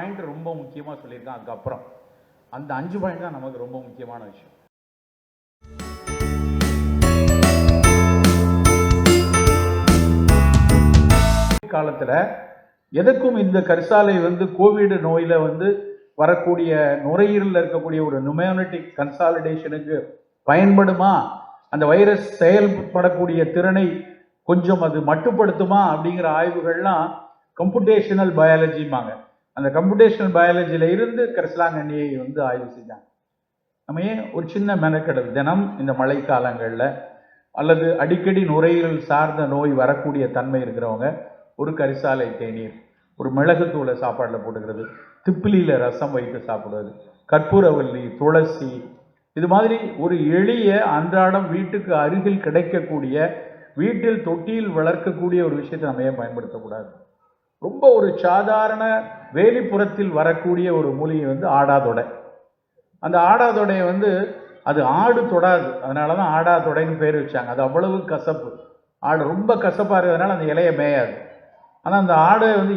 Point ரொம்ப முக்கியமாக சொல்லியிருக்கான் அதுக்கப்புறம். அந்த அஞ்சு பாயிண்ட் தான் நமக்கு ரொம்ப முக்கியமான விஷயம். காலத்தில் எதுக்கும் இந்த கரிசாலை வந்து கோவிட் நோயில் வந்து வரக்கூடிய நுரையீரலில் இருக்கக்கூடிய ஒரு நுமையானிட்டிக் கன்சாலிடேஷனுக்கு பயன்படுமா? அந்த வைரஸ் செயல்படக்கூடிய திறனை கொஞ்சம் அது மட்டுப்படுத்துமா அப்படிங்கிற ஆய்வுகள்லாம் கம்ப்யூட்டேஷனல் பயாலஜிம்பாங்க அந்த கம்ப்யூட்டேஷனல் பயாலஜியில் இருந்து கரிசலாங்கண்ணியை வந்து ஆய்வு செய்தாங்க நம்ம ஏன் ஒரு சின்ன மெனக்கெடல் தினம் இந்த மழைக்காலங்களில் அல்லது அடிக்கடி நுரையீரல் சார்ந்த நோய் வரக்கூடிய தன்மை இருக்கிறவங்க ஒரு கரிசாலை தேநீர் ஒரு மிளகுத்தூளை சாப்பாட்டில் போட்டுக்கிறது திப்பிலியில் ரசம் வைத்து சாப்பிடுவது கற்பூரவல்லி துளசி இது மாதிரி ஒரு எளிய அன்றாடம் வீட்டுக்கு அருகில் கிடைக்கக்கூடிய வீட்டில் தொட்டியில் வளர்க்கக்கூடிய ஒரு விஷயத்தை நம்ம ஏன் பயன்படுத்தக்கூடாது? ரொம்ப ஒரு சாதாரண வேலிப்புறத்தில் வரக்கூடிய ஒரு மூலிகை வந்து ஆடாதொடை அந்த ஆடாதொடையை வந்து அது ஆடு தொடாது. அதனால தான் ஆடாதொடைன்னு பேர் வச்சாங்க. அது அவ்வளவு கசப்பு. ஆடு ரொம்ப கசப்பாக இருக்கிறதுனால அந்த இலையை மேயாது. ஆனால் அந்த ஆடு வந்து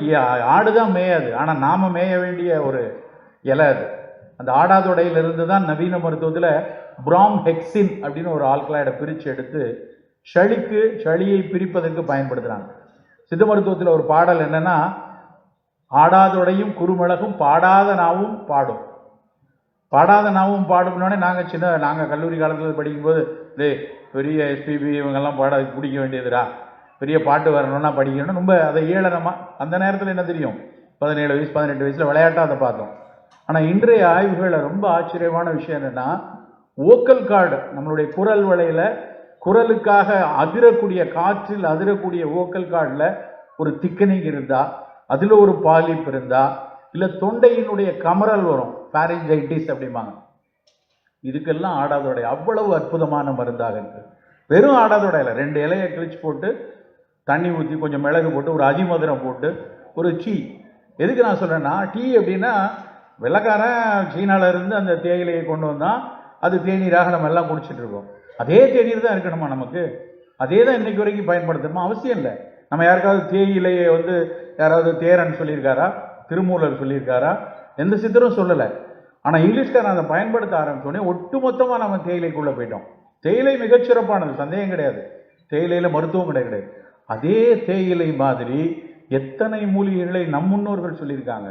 ஆடு தான் மேயாது. ஆனால் நாம் மேய வேண்டிய ஒரு இலை அது. அந்த ஆடாதொடையிலிருந்து தான் நவீன மருத்துவத்தில் பிராம் ஹெக்ஸின் அப்படின்னு ஒரு ஆல்கலாய்டை பிரித்து எடுத்து சளிக்கு சளியை பிரிப்பதற்கு பயன்படுத்துகிறாங்க சித்த மருத்துவத்தில் ஒரு பாடல் என்னன்னா ஆடாதொடையும் குறுமிளகும் பாடாத நாவும் பாடும். பாடாத நாவும் பாடும்னோடனே நாங்கள் சின்ன நாங்கள் கல்லூரி காலத்தில் படிக்கும்போது டேய் பெரிய எஸ்பிபி இவங்கெல்லாம் பாட பிடிக்க வேண்டியதுடா. பெரிய பாட்டு வரணும்னா படிக்கணும்னு ரொம்ப அதை ஏளனமாக அந்த நேரத்தில் என்ன தெரியும்? பதினேழு வயசு பதினெட்டு வயசில் விளையாட்டாக அதை பார்த்தோம். ஆனால் இன்றைய ஆய்வுகளில் ரொம்ப ஆச்சரியமான விஷயம் என்னென்னா ஓக்கல் கார்டு நம்மளுடைய குரல் வலையில் குரலுக்காக அதிரக்கூடிய காற்றில் அதிரக்கூடிய ஓக்கல் கார்டில் ஒரு திக்கனிங் இருந்தால் அதில் ஒரு பாலிப் இருந்தால் இல்லை தொண்டையினுடைய கமரல் வரும் பாரிஞ்சைட்டிஸ் அப்படிம்பாங்க. இதுக்கெல்லாம் ஆடாதோடை அவ்வளவு அற்புதமான மருந்தாக இருக்குது வெறும் ஆடாதோடையில் ரெண்டு இலையை கிழிச்சு போட்டு தண்ணி ஊற்றி கொஞ்சம் மிளகு போட்டு ஒரு அதிமதுரம் போட்டு ஒரு டீ. எதுக்கு நான் சொல்கிறேன்னா டீ அப்படின்னா வெள்ளக்காரன் சீனாவிலேருந்து அந்த தேயிலையை கொண்டு வந்தால் அது தேநீராக நம்ம எல்லாம் குடிச்சிட்ருக்கோம் அதே தேநீர் தான் இருக்கணுமா நமக்கு? அதே தான் இன்றைக்கு வரைக்கும் பயன்படுத்தணுமா? அவசியம் இல்லை. நம்ம யாருக்காவது தேயிலையை வந்து யாராவது தேரன் சொல்லியிருக்காரா? திருமூலர் சொல்லியிருக்காரா? எந்த சித்தரும் சொல்லலை. ஆனால் இங்கிலீஷ்காரன் அதை பயன்படுத்த ஆரம்பிச்சோடனே ஒட்டுமொத்தமாக நம்ம தேயிலைக்குள்ளே போயிட்டோம். தேயிலை மிகச்சிறப்பானது சந்தேகம் கிடையாது. தேயிலையில் மருத்துவம் கிடையாது அதே தேயிலை மாதிரி எத்தனை மூலிகைகளை நம் முன்னோர்கள் சொல்லியிருக்காங்க.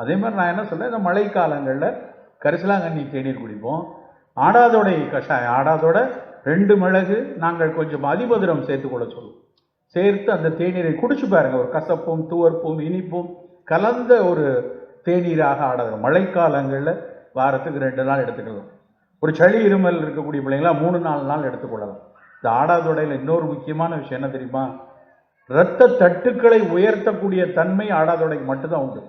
அதே மாதிரி நான் என்ன சொல்கிறேன் இந்த மழைக்காலங்களில் கரிசலாங்கண்ணி தேநீர் குடிப்போம். ஆடாதோட கஷாயம் ஆடாதோட ரெண்டு மிளகு நாங்கள் கொஞ்சம் அதிமதுரம் சேர்த்துக்கொள்ள சொல்லுவோம். சேர்த்து அந்த தேநீரை குடிச்சு பாருங்க. ஒரு கசப்பும் துவர்ப்பும் இனிப்பும் கலந்த ஒரு தேநீராக ஆடாது மழைக்காலங்களில் வாரத்துக்கு ரெண்டு நாள் எடுத்துக்கலாம். ஒரு சளி இருமல் இருக்கக்கூடிய பிள்ளைங்களா மூணு நாலு நாள் எடுத்துக்கொள்ளலாம். இந்த ஆடாதொடையில் இன்னொரு முக்கியமான விஷயம் என்ன தெரியுமா? இரத்த தட்டுக்களை உயர்த்தக்கூடிய தன்மை ஆடாதொடைக்கு மட்டும்தான் உண்டு.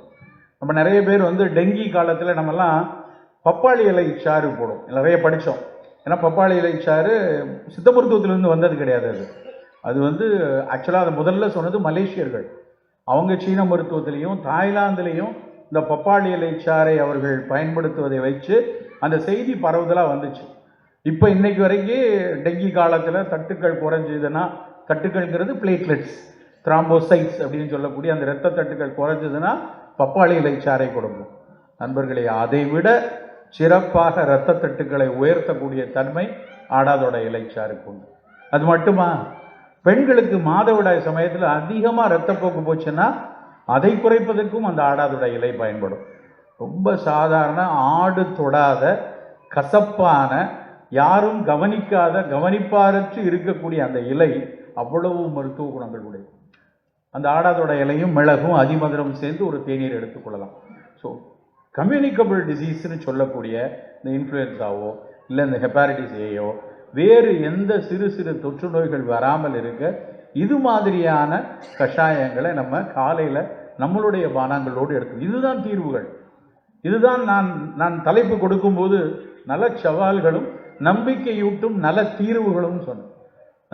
நம்ம நிறைய பேர் வந்து டெங்கி காலத்தில் நம்மலாம் பப்பாளி இலை சாறு போடும் நிறைய படித்தோம் ஏன்னா பப்பாளி இலை சாறு சித்த மருத்துவத்திலேருந்து வந்தது கிடையாது அது. அது வந்து ஆக்சுவலாக அதை முதல்ல சொன்னது மலேசியர்கள். அவங்க சீன மருத்துவத்திலையும் தாய்லாந்துலேயும் இந்த பப்பாளி இலை சாறை அவர்கள் பயன்படுத்துவதை வச்சு அந்த செய்தி பரவுதலாக வந்துச்சு. இப்போ இன்னைக்கு வரைக்கும் டெங்கி காலத்தில் தட்டுக்கள் குறைஞ்சதுன்னா தட்டுக்கள்ங்கிறது பிளேட்லெட்ஸ் த்ராம்போசைட்ஸ் அப்படின்னு சொல்லக்கூடிய அந்த இரத்த தட்டுக்கள் குறைஞ்சதுன்னா பப்பாளி இலை சாறை கொடுக்கும். நண்பர்களே அதை விட சிறப்பாக இரத்த தட்டுக்களை உயர்த்தக்கூடிய தன்மை ஆடாதோட இலைச்சாருக்கு உண்டு. அது மட்டுமா? பெண்களுக்கு மாதவிடாய் சமயத்தில் அதிகமாக ரத்தப்போக்கு போச்சுன்னா அதை குறைப்பதற்கும் அந்த ஆடாதோட இலை பயன்படும். ரொம்ப சாதாரண ஆடு தொடாத கசப்பான யாரும் கவனிக்காத கவனிப்பாரற்று இருக்கக்கூடிய அந்த இலை அவ்வளவு மருத்துவ குணங்கள் உடையது. அந்த ஆடாதோட இலையும் மிளகும் அதிமதுரம் சேர்ந்து ஒரு தேநீர் எடுத்துக்கொள்ளலாம் ஸோ கம்யூனிகபிள் டிசீஸ்னு சொல்லக்கூடிய இந்த இன்ஃப்ளூயன்ஸாவோ இல்லை இந்த ஹெப்பாரிட்டிஸ் ஏயோ வேறு எந்த சிறு சிறு தொற்று நோய்கள் வராமல் இருக்க இது மாதிரியான கஷாயங்களை நம்ம காலையில் நம்மளுடைய பானங்களோடு எடுத்து இதுதான் தீர்வுகள். இதுதான் நான் நான் தலைப்பு கொடுக்கும்போது நல சவால்களும் நம்பிக்கையூட்டும் நல தீர்வுகளும் சொன்னேன்.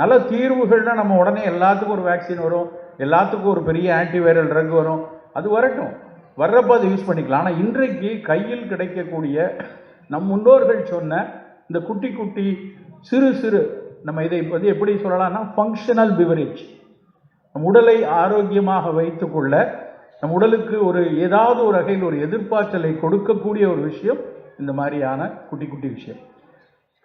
நல்ல தீர்வுகள்னா நம்ம உடனே எல்லாத்துக்கும் ஒரு வேக்சின் வரும் எல்லாத்துக்கும் ஒரு பெரிய ஆன்டிவைரல் ட்ரக் வரும். அது வரட்டும். வர்றப்போ அதை யூஸ் பண்ணிக்கலாம். ஆனால் இன்றைக்கு கையில் கிடைக்கக்கூடிய நம் முன்னோர்கள் சொன்ன இந்த குட்டி குட்டி சிறு சிறு நம்ம இதை வந்து எப்படி சொல்லலாம்னா ஃபங்க்ஷனல் பிவரேஜ் நம் உடலை ஆரோக்கியமாக வைத்துக்கொள்ள நம் உடலுக்கு ஒரு ஏதாவது ஒரு வகையில் ஒரு எதிர்பார்த்தலை கொடுக்கக்கூடிய ஒரு விஷயம் இந்த மாதிரியான குட்டி குட்டி விஷயம்.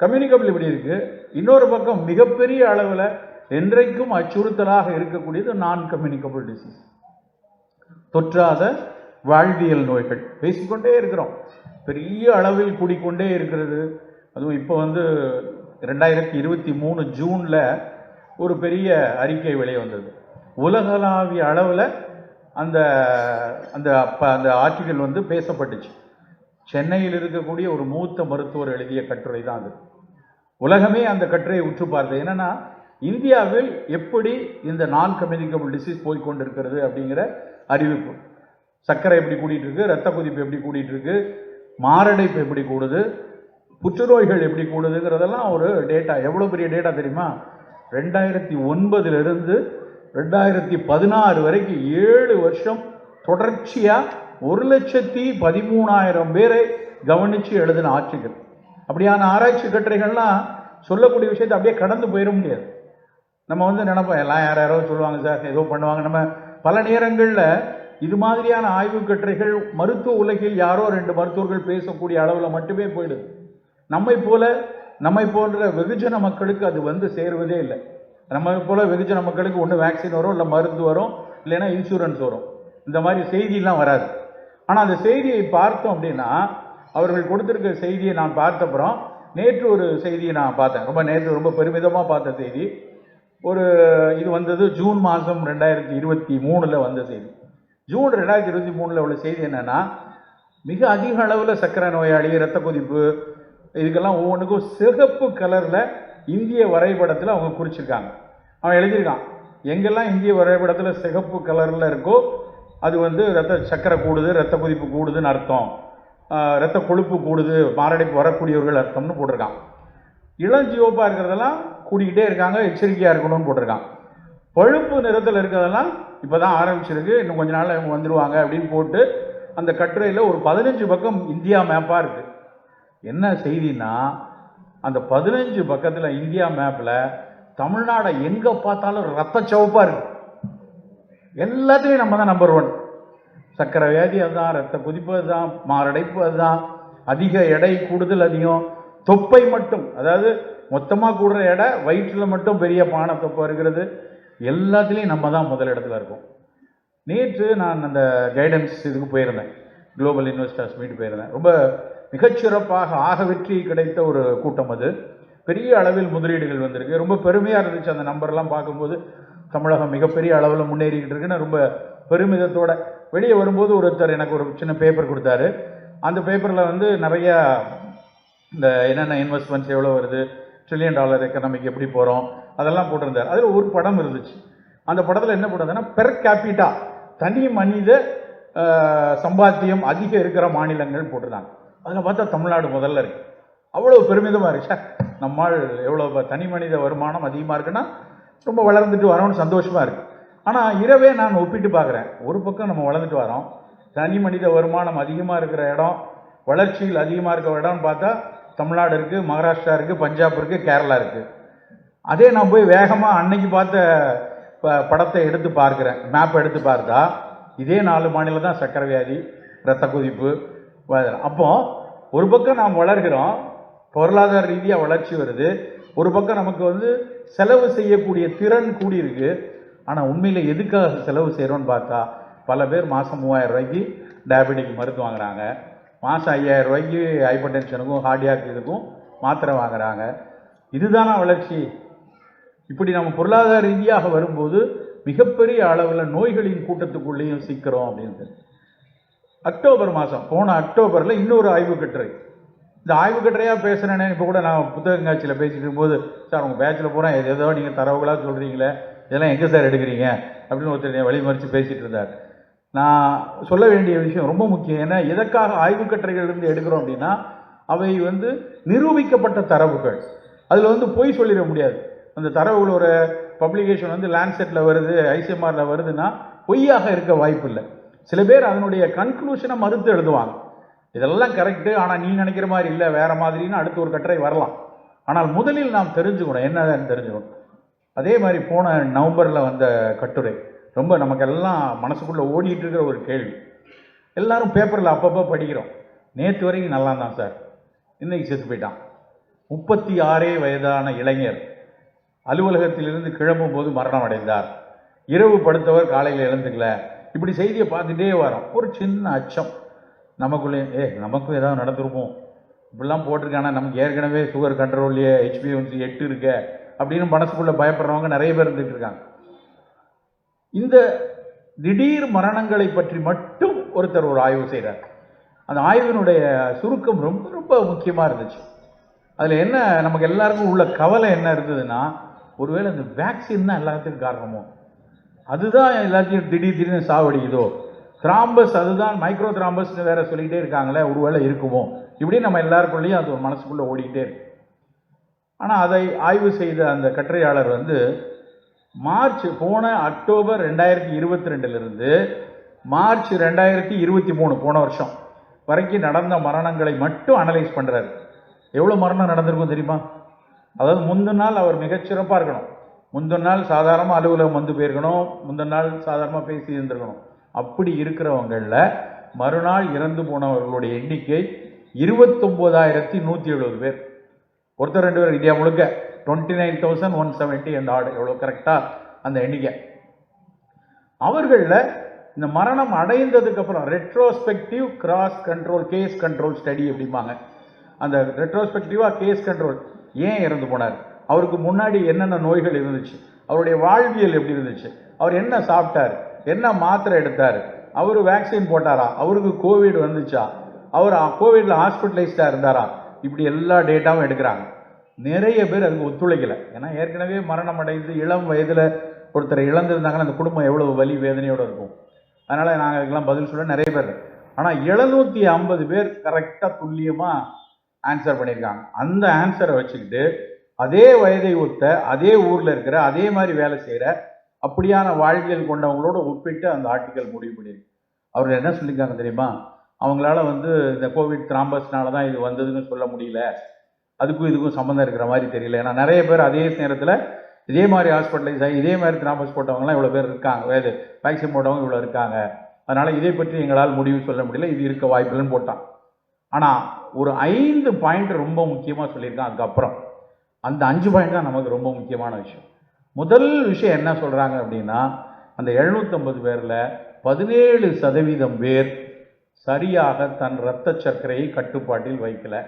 கம்யூனிகபிள் இப்படி இருக்கு. இன்னொரு பக்கம் மிகப்பெரிய அளவில் என்றைக்கும் அச்சுறுத்தலாக இருக்கக்கூடியது நான் கம்யூனிகபிள் டிசீஸ் தொற்றாத வாழ்வியல் நோய்கள். பேசிக்கொண்டே இருக்கிறோம். பெரிய அளவில் கூடிக்கொண்டே இருக்கிறது. அதுவும் இப்போ வந்து ரெண்டாயிரத்தி இருபத்தி மூணு ஜூனில் ஒரு பெரிய அறிக்கை வெளியே வந்தது. உலகளாவிய அளவில் அந்த அந்த அப்போ அந்த ஆர்டிகல் வந்து பேசப்பட்டுச்சு. சென்னையில் இருக்கக்கூடிய ஒரு மூத்த மருத்துவர் எழுதிய கட்டுரை தான் அது. உலகமே அந்த கட்டுரையை உற்று பார்த்தது. என்னன்னா இந்தியாவில் எப்படி இந்த நான் கம்யூனிகபிள் டிசீஸ் போய்கொண்டிருக்கிறது அப்படிங்கிற அறிவிப்பு. சர்க்கரை எப்படி கூட்டிகிட்டு இருக்கு ரத்த கொதிப்பு எப்படி கூடிட்டு இருக்கு மாரடைப்பு எப்படி கூடுது புற்றுநோய்கள் எப்படி கூடுதுங்கிறதெல்லாம் ஒரு டேட்டா எவ்வளோ பெரிய டேட்டா தெரியுமா? ரெண்டாயிரத்தி ஒன்பதுலேருந்து ரெண்டாயிரத்தி பதினாறு வரைக்கும் ஏழு வருஷம் தொடர்ச்சியாக ஒரு லட்சத்தி பதிமூணாயிரம் பேரை கவனித்து எழுதின ஆட்சிகள். அப்படியான ஆராய்ச்சி கட்டுரைகள்லாம் சொல்லக்கூடிய விஷயத்தை அப்படியே கடந்து போயிட முடியாது. நம்ம வந்து நினைப்போம் எல்லாம் யார் யாரோ சொல்லுவாங்க சார் ஏதோ பண்ணுவாங்க. நம்ம பல நேரங்களில் இது மாதிரியான ஆய்வு கட்டுரைகள் மருத்துவ உலகில் யாரோ ரெண்டு மருத்துவர்கள் பேசக்கூடிய அளவில் மட்டுமே போயிடுது. நம்மை போல நம்மை போன்ற வெகுஜன மக்களுக்கு அது வந்து சேருவதே இல்லை. நம்ம போல வெகுஜன மக்களுக்கு ஒன்று வேக்சின் வரும் இல்லை மருந்து வரும் இல்லைன்னா இன்சூரன்ஸ் வரும். இந்த மாதிரி செய்தியெல்லாம் வராது. ஆனால் அந்த செய்தியை பார்த்தோம் அப்படின்னா அவர்கள் கொடுத்துருக்க செய்தியை நான் பார்த்தப்புறம் நேற்று ஒரு செய்தியை நான் பார்த்தேன். ரொம்ப நேற்று ரொம்ப பெருமிதமாக பார்த்த செய்தி. ஒரு இது வந்தது ஜூன் மாதம் ரெண்டாயிரத்தி இருபத்தி மூணில் வந்த செய்தி. ஜூன் ரெண்டாயிரத்தி இருபத்தி மூணில் உள்ள செய்தி என்னென்னா மிக அதிக அளவில் சர்க்கரை நோயாளி இரத்த கொதிப்பு இதுக்கெல்லாம் ஒவ்வொன்றுக்கும் சிகப்பு கலரில் இந்திய வரைபடத்தில் அவங்க குறிச்சிருக்காங்க. அவன் எழுதியிருக்கான். எங்கெல்லாம் இந்திய வரைபடத்தில் சிகப்பு கலரில் இருக்கோ அது வந்து ரத்த சக்கரை கூடுது ரத்த கொதிப்பு கூடுதுன்னு அர்த்தம். ரத்த கொழுப்பு கூடுது மாரடைப்பு வரக்கூடியவர்கள் அர்த்தம்னு போட்டிருக்கான். இளஞ்சிவப்பாக இருக்கிறதெல்லாம் கூடிக்கிட்டே இருக்காங்க எச்சரிக்கையாக இருக்கணும்னு போட்டிருக்கான். பழுப்பு நிறத்தில் இருக்கிறதெல்லாம் இப்போ தான் ஆரம்பிச்சிருக்கு. இன்னும் கொஞ்ச நாள் இவங்க வந்துடுவாங்க அப்படின்னு போட்டு அந்த கட்டுரையில் ஒரு பதினஞ்சு பக்கம் இந்தியா மேப்பாக இருக்குது என்ன செய்தின்னா அந்த பதினஞ்சு பக்கத்தில் இந்தியா மேப்பில் தமிழ்நாடை எங்கே பார்த்தாலும் ரத்த சிவப்பாக இருக்கு. எல்லாத்துலேயும் நம்ம தான் நம்பர் ஒன் சர்க்கரை வியாதி அதுதான் ரத்த குதிப்பு அதுதான் மாரடைப்பு அதுதான். அதிக எடை கூடுதல் அதிகம். தொப்பை மட்டும் அதாவது மொத்தமாக கூடுற எடை வயிற்றில் மட்டும் பெரிய பானை தொப்பை இருக்கிறது. எல்லாத்துலேயும் நம்ம தான் முதலிடத்துல இருக்கோம். நேற்று நான் அந்த கைடன்ஸ் இதுக்கு போயிருந்தேன். குளோபல் இன்வெஸ்டர்ஸ் மீட் போயிருந்தேன். ரொம்ப மிகச்சிறப்பாக ஆக வெற்றி கிடைத்த ஒரு கூட்டம் அது. பெரிய அளவில் முதலீடுகள் வந்திருக்கு. ரொம்ப பெருமையாக இருந்துச்சு அந்த நம்பர்லாம் பார்க்கும்போது. தமிழகம் மிகப்பெரிய அளவில் முன்னேறிக்கிட்டு இருக்குன்னு ரொம்ப பெருமிதத்தோட. வெளியே வரும்போது ஒருத்தர் எனக்கு ஒரு சின்ன பேப்பர் கொடுத்தாரு. அந்த பேப்பரில் வந்து நிறையா இந்த என்னென்ன இன்வெஸ்ட்மெண்ட்ஸ் எவ்வளோ வருது ட்ரில்லியன் டாலர் எக்கனாமிக் எப்படி போகிறோம் அதெல்லாம் போட்டிருந்தார். அதில் ஒரு படம் இருந்துச்சு. அந்த படத்தில் என்ன போட்டிருந்தேன்னா பெர் கேபிட்டா தனி மனித சம்பாத்தியம் அதிகம் இருக்கிற மாநிலங்கள் போட்டிருந்தாங்க. அதில் பார்த்தா தமிழ்நாடு முதல்ல இருக்கு. அவ்வளோ பெருமிதமாக இருக்கு. சார் நம்மால் எவ்வளோ தனி மனித வருமானம் அதிகமாக இருக்குன்னா ரொம்ப வளர்ந்துட்டு வரோம்னு சந்தோஷமாக இருக்குது ஆனால் இரவே நான் ஒப்பிட்டு பார்க்குறேன். ஒரு பக்கம் நம்ம வளர்ந்துட்டு வரோம். தனி மனித வருமானம் அதிகமாக இருக்கிற இடம் வளர்ச்சியில் அதிகமாக இருக்கிற இடம்னு பார்த்தா தமிழ்நாடு இருக்குது மகாராஷ்டிரா இருக்குது பஞ்சாப் இருக்குது கேரளா இருக்குது அதே நான் போய் வேகமாக அன்னைக்கு பார்த்த ப- படத்தை எடுத்து பார்க்குறேன். மேப் எடுத்து பார்த்தா இதே நாலு மாநிலம் தான் சக்கரை வியாதி ரத்த கொதிப்பு அப்போது அப்போ ஒரு பக்கம் நாம் வளர்கிறோம் பொருளாதார ரீதியாக வளர்ச்சி வருது. ஒரு பக்கம் நமக்கு வந்து செலவு செய்யக்கூடிய திறன் கூடியிருக்கு ஆனால் உண்மையில் எதுக்காக செலவு செய்கிறோன்னு பார்த்தா பல பேர் மாதம் மூவாயிரம் ரூபாய்க்கு டயபெட்டிக் மருந்து வாங்குறாங்க. மாதம் ஐயாயிரம் ரூபாய்க்கு ஹைப்பர் டென்ஷனுக்கும் ஹார்டியாக் இதுக்கும் மாத்திரை வாங்குறாங்க. இதுதானா வளர்ச்சி? இப்படி நம்ம பொருளாதார ரீதியாக வரும்போது மிகப்பெரிய அளவில் நோய்களின் கூட்டத்துக்குள்ளேயும் சிக்கிறோம் அப்படின்னு அக்டோபர் மாதம் போன அக்டோபரில் இன்னொரு ஆய்வு கட்டுரை. இந்த ஆய்வு கட்டுரையாக பேசுகிறேனே இப்போ கூட நான் புத்தகங்காட்சியில் பேசிட்டு இருக்கும்போது சார் உங்கள் பேச்சில் போகிறேன் எது ஏதோ நீங்கள் தரவுகளாக சொல்கிறீங்களே இதெல்லாம் எங்கே சார் எடுக்கிறீங்க? அப்படின்னு ஒருத்தர் வழிமறித்து பேசிகிட்டு இருந்தார். நான் சொல்ல வேண்டிய விஷயம் ரொம்ப முக்கியம். ஏன்னா எதற்காக ஆய்வு கட்டுரைகள் இருந்து எடுக்கிறோம் அப்படின்னா அவை வந்து நிரூபிக்கப்பட்ட தரவுகள். அதில் வந்து பொய் சொல்லிட முடியாது. அந்த தரவுகளோட பப்ளிகேஷன் வந்து லேண்ட்செட்டில் வருது ஐசிஎம்ஆரில் வருதுன்னா பொய்யாக இருக்க வாய்ப்பு இல்லை சில பேர் அதனுடைய கன்க்ளூஷனை மறுத்து எழுதுவாங்க. இதெல்லாம் கரெக்டு ஆனால் நீ நினைக்கிற மாதிரி இல்லை வேற மாதிரின்னு அடுத்து ஒரு கட்டுரை வரலாம். ஆனால் முதலில் நாம் தெரிஞ்சுக்கணும். என்னதான் தெரிஞ்சுக்கணும்? அதே மாதிரி போன நவம்பரில் வந்த கட்டுரை. ரொம்ப நமக்கெல்லாம் மனசுக்குள்ளே ஓடிட்டு இருக்கிற ஒரு கேள்வி. எல்லாரும் பேப்பரில் அப்பப்போ படிக்கிறோம். நேற்று வரைக்கும் நல்லா தான் சார். இன்னைக்கு செத்து போயிட்டான். முப்பத்தி ஆறே வயதான இளைஞர் அலுவலகத்திலிருந்து கிளம்பும் போது மரணம் அடைந்தார். இரவு படுத்தவர் காலையில் எழுந்துக்கல. இப்படி செய்தியை பார்த்துட்டே வரோம். ஒரு சின்ன அச்சம். நமக்குள்ளே ஏ நமக்கும் ஏதாவது நடந்திருப்போம் இப்படிலாம் போட்டிருக்கானா? நமக்கு ஏற்கனவே சுகர் கண்ட்ரோல்லையே ஹெச்பிஎன்சி எட்டு இருக்க. அப்படின்னு மனசுக்குள்ளே பயப்படுறவங்க நிறைய பேர் இருந்துட்டு இருக்காங்க. இந்த திடீர் மரணங்களை பற்றி மட்டும் ஒருத்தர் ஒரு ஆய்வு செய்கிறார் அந்த ஆய்வினுடைய சுருக்கம் ரொம்ப ரொம்ப முக்கியமாக இருந்துச்சு. அதில் என்ன நமக்கு எல்லாருக்கும் உள்ள கவலை என்ன இருந்ததுன்னா ஒருவேளை இந்த வேக்சின் தான் எல்லாத்துக்கும் காரணமோ? அதுதான் எல்லாத்தையும் திடீர் திடீர்னு சாவடிக்குதோ. திராம்பஸ் அதுதான் மைக்ரோ திராம்பஸ் வேற சொல்லிக்கிட்டே இருக்காங்களே ஒருவேளை இருக்குமோ. இப்படி நம்ம எல்லாருக்குள்ளேயும் அது ஒரு மனசுக்குள்ளே ஓடிக்கிட்டே இருக்கு. ஆனால் அதை ஆய்வு செய்த அந்த கட்டுரையாளர் வந்து மார்ச் போன அக்டோபர் ரெண்டாயிரத்தி இருபத்தி ரெண்டுலேருந்து மார்ச் ரெண்டாயிரத்தி இருபத்தி மூணு போன வருஷம் வரைக்கும் நடந்த மரணங்களை மட்டும் அனலைஸ் பண்ணுறாரு எவ்வளோ மரணம் நடந்திருக்கும் தெரியுமா? அதாவது முந்தின நாள் அவர் மிகச்சிறப்பாக இருக்கணும். முந்தின நாள் சாதாரணமாக அலுவலகம் வந்து போயிருக்கணும் முந்தின நாள் சாதாரணமாக பேசி இருந்திருக்கணும். அப்படி இருக்கிறவங்களில் மறுநாள் இறந்து போனவர்களுடைய எண்ணிக்கை இருபத்தொம்போதாயிரத்தி நூற்றி எழுபது பேர். ஒருத்தர் ரெண்டு பேர் இந்தியா முழுக்க twenty nine thousand one seventy and ஆடு எவ்வளோ கரெக்டாக அந்த எண்ணிக்கை. அவர்களில் இந்த மரணம் அடைந்ததுக்கப்புறம் retrospective cross control case control study அப்படிம்பாங்க. அந்த ரெட்ரோஸ்பெக்டிவாக கேஸ் கண்ட்ரோல் ஏன் இறந்து போனார்? அவருக்கு முன்னாடி என்னென்ன நோய்கள் இருந்துச்சு அவருடைய வாழ்வியல் எப்படி இருந்துச்சு அவர் என்ன சாப்பிட்டார் என்ன மாத்திரை எடுத்தார் அவர் வேக்சின் போட்டாரா அவருக்கு கோவிட் வந்துச்சா அவர் கோவிடில் ஹாஸ்பிட்டலைஸ்டாக இருந்தாரா இப்படி எல்லா டேட்டாவும் எடுக்கிறாங்க. நிறைய பேர் அதுக்கு ஒத்துழைக்கலை. ஏன்னா ஏற்கனவே மரணம் அடைந்து இளம் வயதில் ஒருத்தர் இழந்திருந்தாங்கன்னா அந்த குடும்பம் எவ்வளோ வலி வேதனையோடு இருக்கும். அதனால் நாங்கள் அதுக்கெல்லாம் பதில் சொல்ல நிறைய பேர் ஆனால் எழுநூற்றி ஐம்பது பேர் கரெக்டாக துல்லியமாக ஆன்சர் பண்ணியிருக்காங்க. அந்த ஆன்சரை வச்சுக்கிட்டு அதே வயதை ஒத்த அதே ஊரில் இருக்கிற அதே மாதிரி வேலை செய்கிற அப்படியான வாழ்வியல் கொண்டவங்களோட ஒப்பிட்டு அந்த ஆர்டிக்கல் முடிவு பண்ணியிருக்கு அவர் என்ன சொல்லியிருக்காங்க தெரியுமா? அவங்களால வந்து இந்த கோவிட் திராம்பஸ்னால தான் இது வந்ததுன்னு சொல்ல முடியல. அதுக்கும் இதுக்கும் சம்மந்தம் இருக்கிற மாதிரி தெரியல. ஏன்னா நிறைய பேர் அதே நேரத்தில் இதே மாதிரி ஹாஸ்பிட்டலைஸ் ஆகி இதே மாதிரி திராம்பஸ் போட்டவங்கலாம் இவ்வளோ பேர் இருக்காங்க. வேறு வேக்சின் போட்டவங்க இவ்வளோ இருக்காங்க. அதனால் இதை பற்றி எங்களால் முடிவு சொல்ல முடியல. இது இருக்க வாய்ப்புலன்னு போட்டான். ஆனால் ஒரு ஐந்து பாயிண்ட் ரொம்ப முக்கியமாக சொல்லியிருக்கான். அதுக்கப்புறம் அந்த அஞ்சு பாயிண்ட் தான் நமக்கு ரொம்ப முக்கியமான விஷயம். முதல் விஷயம் என்ன சொல்கிறாங்க அப்படின்னா அந்த எழுநூற்றம்பது பேரில் பதினேழு சதவீதம் பேர் சரியாக தன் இரத்த சர்க்கரையை கட்டுப்பாட்டில் வைக்கலை.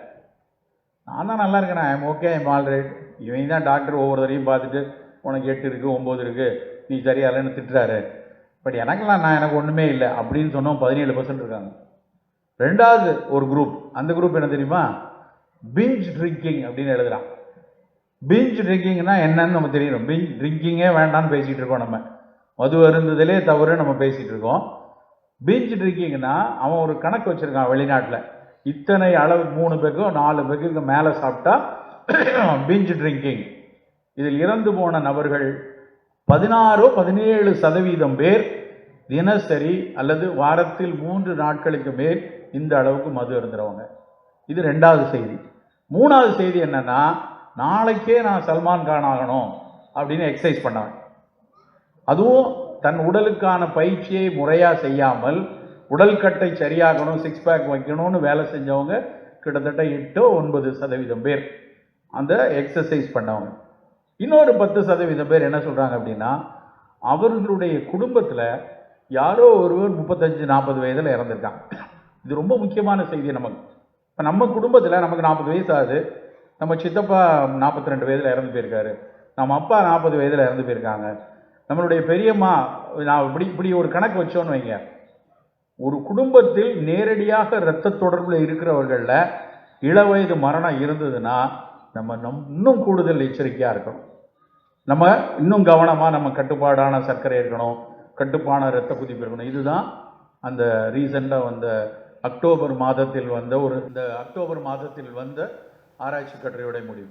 நான் தான் நல்லா இருக்கேன்? ஐம் ஓகே ஐம் ஆல்ரைட் இவங்க தான் டாக்டர் ஒவ்வொரு தரையும் பார்த்துட்டு உனக்கு எட்டு இருக்குது ஒம்பது இருக்குது நீ சரியா இல்லைன்னு திட்டுறாரு. பட் எனக்கெல்லாம் நான் எனக்கு ஒன்றுமே இல்லை அப்படின்னு சொன்னோம் பதினேழு பர்சன்ட் இருக்காங்க. ரெண்டாவது ஒரு குரூப் அந்த குரூப் என்ன தெரியுமா? பிஞ்ச் ட்ரிங்கிங் அப்படின்னு எழுதுகிறான் பிஞ்ச் ட்ரிங்கிங்னா என்னன்னு நம்ம தெரியணும் பிஞ்ச் ட்ரிங்கிங்கே வேண்டாம்னு பேசிகிட்டு இருக்கோம் நம்ம. மது அருந்துதலே தவறு நம்ம பேசிகிட்டு இருக்கோம். பிஞ்ச் ட்ரிங்கிங்னா அவன் ஒரு கணக்கு வச்சுருக்கான் வெளிநாட்டில். இத்தனை அளவு மூணு பேருக்கோ நாலு பேருக்கு மேலே சாப்பிட்டா பிஞ்ச் ட்ரிங்கிங் இதில் இறந்து போன நபர்கள் பதினாறோ பதினேழு சதவீதம் பேர் தினசரி அல்லது வாரத்தில் மூன்று நாட்களுக்கு மேல் இந்த அளவுக்கு மது இருந்துறவங்க இது ரெண்டாவது செய்தி. மூணாவது செய்தி என்னன்னா நாளைக்கே நான் சல்மான் கான் ஆகணும் அப்படின்னு எக்ஸசைஸ் பண்ணவன். அதுவும் தன் உடலுக்கான பயிற்சியை முறையாக செய்யாமல் உடல் கட்டை சரியாகணும் சிக்ஸ் பேக் வைக்கணும்னு வேலை செஞ்சவங்க கிட்டத்தட்ட எட்டு ஒன்பது சதவீதம் பேர் அந்த எக்ஸசைஸ் பண்ணவங்க. இன்னொரு பத்து சதவீதம் பேர் என்ன சொல்கிறாங்க அப்படின்னா அவர்களுடைய குடும்பத்தில் யாரோ ஒருவர் முப்பத்தஞ்சு நாற்பது வயதில் இறந்துருக்காங்க. இது ரொம்ப முக்கியமான செய்தி நமக்கு. இப்போ நம்ம குடும்பத்தில் நமக்கு நாற்பது வயசு ஆகுது. நம்ம சித்தப்பா நாற்பத்தி ரெண்டு வயதில் இறந்து போயிருக்காரு. நம்ம அப்பா நாற்பது வயதில் இறந்து போயிருக்காங்க. நம்மளுடைய பெரியம்மா நான் இப்படி இப்படி ஒரு கணக்கு வச்சோன்னு வைங்க. ஒரு குடும்பத்தில் நேரடியாக இரத்த தொடர்பில் இருக்கிறவர்களில் இளவயது மரணம் இருந்ததுன்னா நம்ம நம் இன்னும் கூடுதல் எச்சரிக்கையாக இருக்கணும். நம்ம இன்னும் கவனமாக நம்ம கட்டுப்பாடான சர்க்கரை இருக்கணும் கட்டுப்பான இரத்த குதிப்பு இருக்கணும். இதுதான் அந்த ரீசெண்டாக வந்த அக்டோபர் மாதத்தில் வந்த ஒரு இந்த அக்டோபர் மாதத்தில் வந்த ஆராய்ச்சி கட்டுரையோட முடிவு.